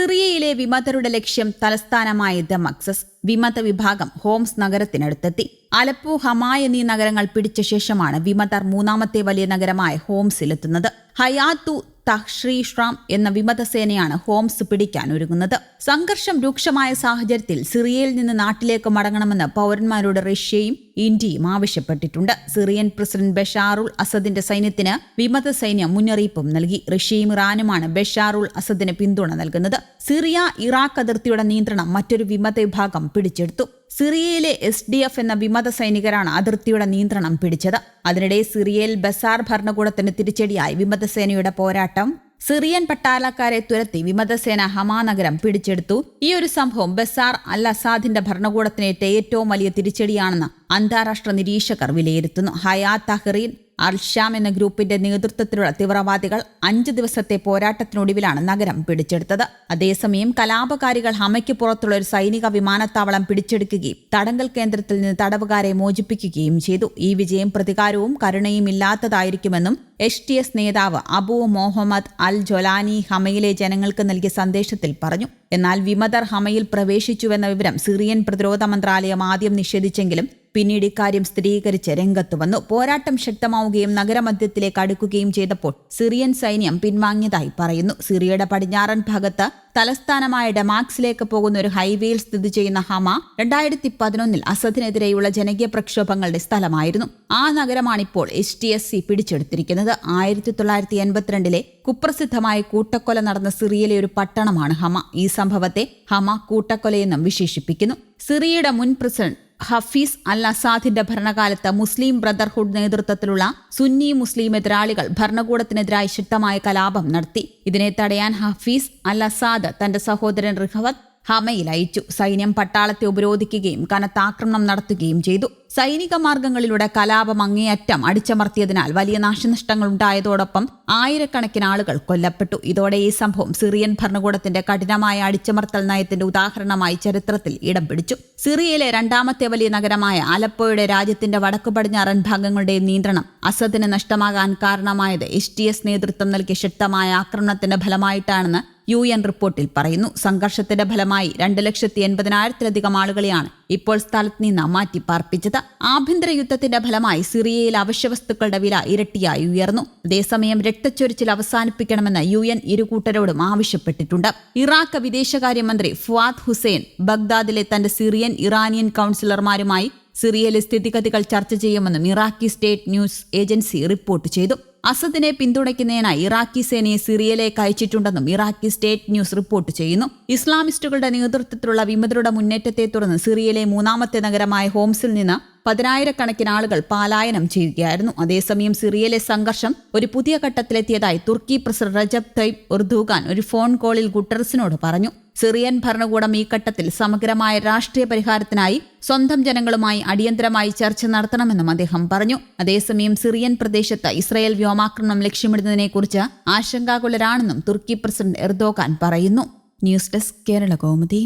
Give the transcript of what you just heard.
സിറിയയിലെ വിമതരുടെ ലക്ഷ്യം തലസ്ഥാനമായ ദമക്സസ് വിമത വിഭാഗം ഹോംസ് നഗരത്തിനടുത്തെത്തി. അലപ്പു ഹമ എന്നീ നഗരങ്ങൾ പിടിച്ച ശേഷമാണ് വിമതർ മൂന്നാമത്തെ വലിയ നഗരമായ ഹോംസിലെത്തുന്നത്. ഹയാത്തു തഹ്ഷ്രീഷ്റാം എന്ന വിമതസേനയാണ് ഹോംസ് പിടിക്കാൻ ഒരുങ്ങുന്നത്. സംഘർഷം രൂക്ഷമായ സാഹചര്യത്തിൽ സിറിയയിൽ നിന്ന് നാട്ടിലേക്ക് മടങ്ങണമെന്ന് പൗരന്മാരോട് റഷ്യയും ഇന്ത്യയും ആവശ്യപ്പെട്ടിട്ടുണ്ട്. സിറിയൻ പ്രസിഡന്റ് ബഷാറുൽ അസദിന്റെ സൈന്യത്തിന് വിമത സൈന്യം മുന്നറിയിപ്പും നൽകി. റഷ്യയും ഇറാനുമാണ് ബഷാറുൽ അസദിന് പിന്തുണ നൽകുന്നത്. സിറിയ ഇറാഖ് അതിർത്തിയുടെ നിയന്ത്രണം മറ്റൊരു വിമത വിഭാഗം പിടിച്ചെടുത്തു. സിറിയയിലെ എസ് ഡി എഫ് എന്ന വിമത സൈനികരാണ് അതിർത്തിയുടെ നിയന്ത്രണം പിടിച്ചത്. അതിനിടെ സിറിയയിൽ ബസാർ ഭരണകൂടത്തിന് തിരിച്ചടിയായി വിമതസേനയുടെ പോരാട്ടം സിറിയൻ പട്ടാളക്കാരെ തുരത്തി വിമതസേന ഹമാ നഗരം പിടിച്ചെടുത്തു. ഈ ഒരു സംഭവം ബസാർ അൽ അസാദിന്റെ ഭരണകൂടത്തിനേറ്റ ഏറ്റവും വലിയ തിരിച്ചടിയാണെന്ന് അന്താരാഷ്ട്ര നിരീക്ഷകർ വിലയിരുത്തുന്നു. ഹയാ തഹ്റീൻ അൽഷാം എന്ന ഗ്രൂപ്പിന്റെ നേതൃത്വത്തിലുള്ള തീവ്രവാദികൾ അഞ്ച് ദിവസത്തെ പോരാട്ടത്തിനൊടുവിലാണ് നഗരം പിടിച്ചെടുത്തത്. അതേസമയം കലാപകാരികൾ ഹമയ്ക്ക് പുറത്തുള്ള ഒരു സൈനിക വിമാനത്താവളം പിടിച്ചെടുക്കുകയും തടങ്കൽ കേന്ദ്രത്തിൽ നിന്ന് തടവുകാരെ മോചിപ്പിക്കുകയും ചെയ്തു. ഈ വിജയം പ്രതികാരവും കരുണയും ഇല്ലാത്തതായിരിക്കുമെന്നും എച്ച് ടി എസ് നേതാവ് അബു മുഹമ്മദ് അൽ ജൊലാനി ഹമയിലെ ജനങ്ങൾക്ക് നൽകിയ സന്ദേശത്തിൽ പറഞ്ഞു. എന്നാൽ വിമതർ ഹമയിൽ പ്രവേശിച്ചുവെന്ന വിവരം സിറിയൻ പ്രതിരോധ മന്ത്രാലയം ആദ്യം നിഷേധിച്ചെങ്കിലും പിന്നീട് ഇക്കാര്യം സ്ഥിരീകരിച്ച് രംഗത്തു വന്നു. പോരാട്ടം ശക്തമാവുകയും നഗരമധ്യത്തിലേക്ക് അടുക്കുകയും ചെയ്തപ്പോൾ സിറിയൻ സൈന്യം പിൻവാങ്ങിയതായി പറയുന്നു. സിറിയയുടെ പടിഞ്ഞാറൻ ഭാഗത്ത് തലസ്ഥാനമായ ഡമാക്സിലേക്ക് പോകുന്ന ഒരു ഹൈവേയിൽ സ്ഥിതി ചെയ്യുന്ന ഹമ രണ്ടായിരത്തി പതിനൊന്നിൽ അസദിനെതിരെയുള്ള ജനകീയ പ്രക്ഷോഭങ്ങളുടെ സ്ഥലമായിരുന്നു. ആ നഗരമാണിപ്പോൾ എച്ച് ടി എസ് സി പിടിച്ചെടുത്തിരിക്കുന്നത്. ആയിരത്തി തൊള്ളായിരത്തി എൺപത്തിരണ്ടിലെ കുപ്രസിദ്ധമായ കൂട്ടക്കൊല നടന്ന സിറിയയിലെ ഒരു പട്ടണമാണ് ഹമ. ഈ സംഭവത്തെ ഹമ കൂട്ടക്കൊലയെന്നും വിശേഷിപ്പിക്കുന്നു. സിറിയയുടെ മുൻ പ്രസിഡന്റ് ഹഫീസ് അൽ അസാദിന്റെ ഭരണകാലത്ത് മുസ്ലിം ബ്രദർഹുഡ് നേതൃത്വത്തിലുള്ള സുന്നി മുസ്ലിം എതിരാളികൾ ഭരണകൂടത്തിനെതിരായി ശക്തമായ കലാപം നടത്തി. ഇതിനെ തടയാൻ ഹഫീസ് അൽ അസാദ് തന്റെ സഹോദരൻ റിഹവത് ഹമയിൽ അയച്ചു സൈന്യം പട്ടാളത്തെ ഉപരോധിക്കുകയും കനത്ത ആക്രമണം നടത്തുകയും ചെയ്തു. സൈനിക മാർഗങ്ങളിലൂടെ കലാപം അങ്ങേയറ്റം അടിച്ചമർത്തിയതിനാൽ വലിയ നാശനഷ്ടങ്ങൾ ഉണ്ടായതോടൊപ്പം ആയിരക്കണക്കിന് ആളുകൾ കൊല്ലപ്പെട്ടു. ഇതോടെ ഈ സംഭവം സിറിയൻ ഭരണകൂടത്തിന്റെ കഠിനമായ അടിച്ചമർത്തൽ നയത്തിന്റെ ഉദാഹരണമായി ചരിത്രത്തിൽ ഇടം പിടിച്ചു. സിറിയയിലെ രണ്ടാമത്തെ വലിയ നഗരമായ ആലപ്പോയുടെ രാജ്യത്തിന്റെ വടക്കു പടിഞ്ഞാറൻ ഭാഗങ്ങളുടെ നിയന്ത്രണം അസദിന് നഷ്ടമാകാൻ കാരണമായത് എസ് നേതൃത്വം നൽകിയ ശക്തമായ ആക്രമണത്തിന്റെ ഫലമായിട്ടാണെന്ന് യു എൻ റിപ്പോർട്ടിൽ പറയുന്നു. സംഘർഷത്തിന്റെ ഫലമായി രണ്ട് ലക്ഷത്തി എൺപതിനായിരത്തിലധികം ആളുകളെയാണ് ഇപ്പോൾ സ്ഥലത്ത് നിന്ന് മാറ്റി പാർപ്പിച്ചത് ആഭ്യന്തര യുദ്ധത്തിന്റെ ഫലമായി സിറിയയിൽ അവശ്യവസ്തുക്കളുടെ വില ഇരട്ടിയായി ഉയർന്നു. അതേസമയം രക്തച്ചൊരിച്ചിൽ അവസാനിപ്പിക്കണമെന്ന് യു എൻ ഇരുകൂട്ടരോടും ആവശ്യപ്പെട്ടിട്ടുണ്ട്. ഇറാഖ് വിദേശകാര്യമന്ത്രി ഫുവാദ് ഹുസൈൻ ബഗ്ദാദിലെ തന്റെ സിറിയൻ ഇറാനിയൻ കൌൺസിലർമാരുമായി സിറിയയിലെ സ്ഥിതിഗതികൾ ചർച്ച ചെയ്യുമെന്നും Iraqi state news agency report ചെയ്തു. അസദിനെ പിന്തുണയ്ക്കുന്നതിനായി ഇറാഖി സേനയെ സിറിയയിലേക്ക് അയച്ചിട്ടുണ്ടെന്നും ഇറാഖി സ്റ്റേറ്റ് ന്യൂസ് റിപ്പോർട്ട് ചെയ്യുന്നു. ഇസ്ലാമിസ്റ്റുകളുടെ നേതൃത്വത്തിലുള്ള വിമതരുടെ മുന്നേറ്റത്തെ തുടർന്ന് സിറിയയിലെ മൂന്നാമത്തെ നഗരമായ ഹോംസിൽ നിന്ന് പതിനായിരക്കണക്കിന് ആളുകൾ പലായനം ചെയ്യുകയായിരുന്നു. അതേസമയം സിറിയയിലെ സംഘർഷം ഒരു പുതിയ ഘട്ടത്തിലെത്തിയതായി തുർക്കി പ്രസിഡന്റ് റജബ് തയ്ബ് ഉർദുഖാൻ ഒരു ഫോൺ കോളിൽ ഗുട്ടറസിനോട് പറഞ്ഞു. സിറിയൻ ഭരണകൂടം ഈ ഘട്ടത്തിൽ സമഗ്രമായ രാഷ്ട്രീയ പരിഹാരത്തിനായി സ്വന്തം ജനങ്ങളുമായി അടിയന്തരമായി ചർച്ച നടത്തണമെന്നും അദ്ദേഹം പറഞ്ഞു. അതേസമയം സിറിയൻ പ്രദേശത്ത് ഇസ്രായേൽ വ്യോമാക്രമണം ലക്ഷ്യമിടുന്നതിനെക്കുറിച്ച് ആശങ്കാകുലരാണെന്നും തുർക്കി പ്രസിഡന്റ് എർദോഗാൻ പറയുന്നു. News desk Kerala Kaumudi.